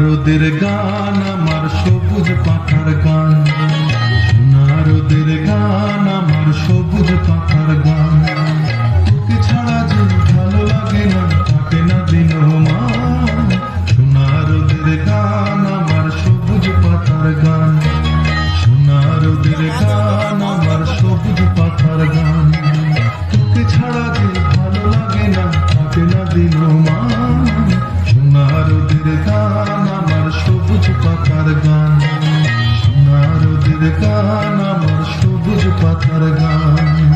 রোদের গান, আমার সবুজ পাতার গান। সোনা রোদের গান, আমার সবুজ পাতার গান। তোকে ছাড়া যে ভালো লাগে না কাটে না দিন মান সোনা রোদের গান, আমার সবুজ পাতার গান। সোনারোদের গান, আমার সবুজ পাতার গান। তোকে ছাড়া যে ভালো লাগে না না দিন সোনারোদের গান সবুজ পাতার গান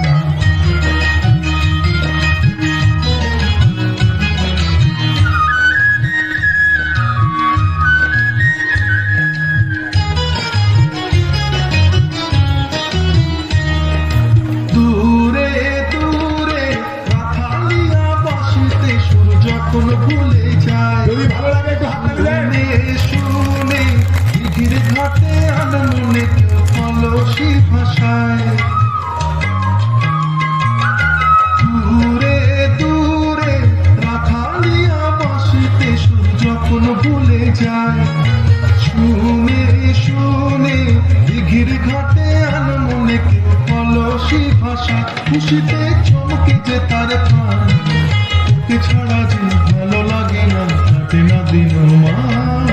খুশিতে চমকে যে তার প্রাণ তোকে ছাড়া যে ভালো লাগে না, কাটে না দিন মান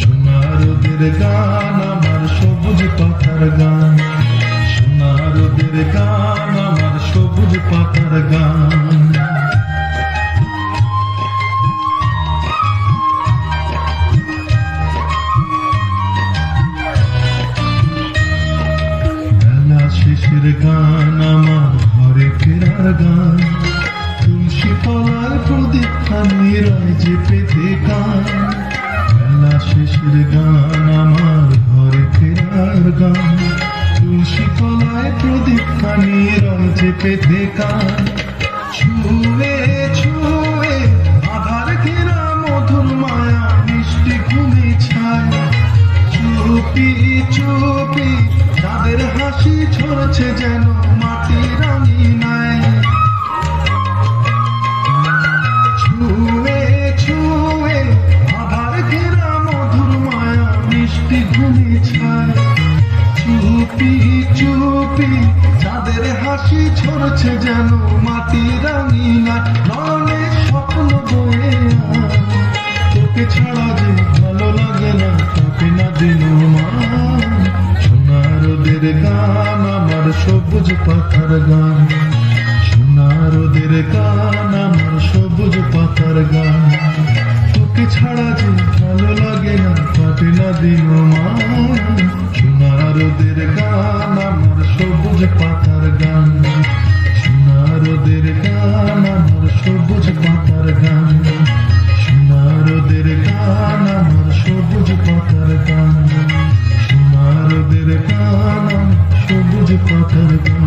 সোনার রোদের গান আমার সবুজ পাতার গান, সোনার রোদের গান আমার সবুজ পাতার গান। গান ফেরার গান। তুলসী তলার প্রদীপ খানি যে পেতে গান। খেলা শেষের গান আমার ঘরে ফেরার গান। তুলসী প্রদীপ খানি যে পেতে গান। ছুঁয়ে চুপি চুপি যাদের হাসি ঝরছে যেন নয়নে স্বপ্ন বয়ে তোকে ছাড়া যে ভালো লাগে না কাটে না দিন মান সোনার গান, আমার সবুজ পাতার গান। সোনার রোদের গান, আমার সবুজ গান। তোকে ছাড়া যে ভালো লাগে না কাটে না দিন Thank you.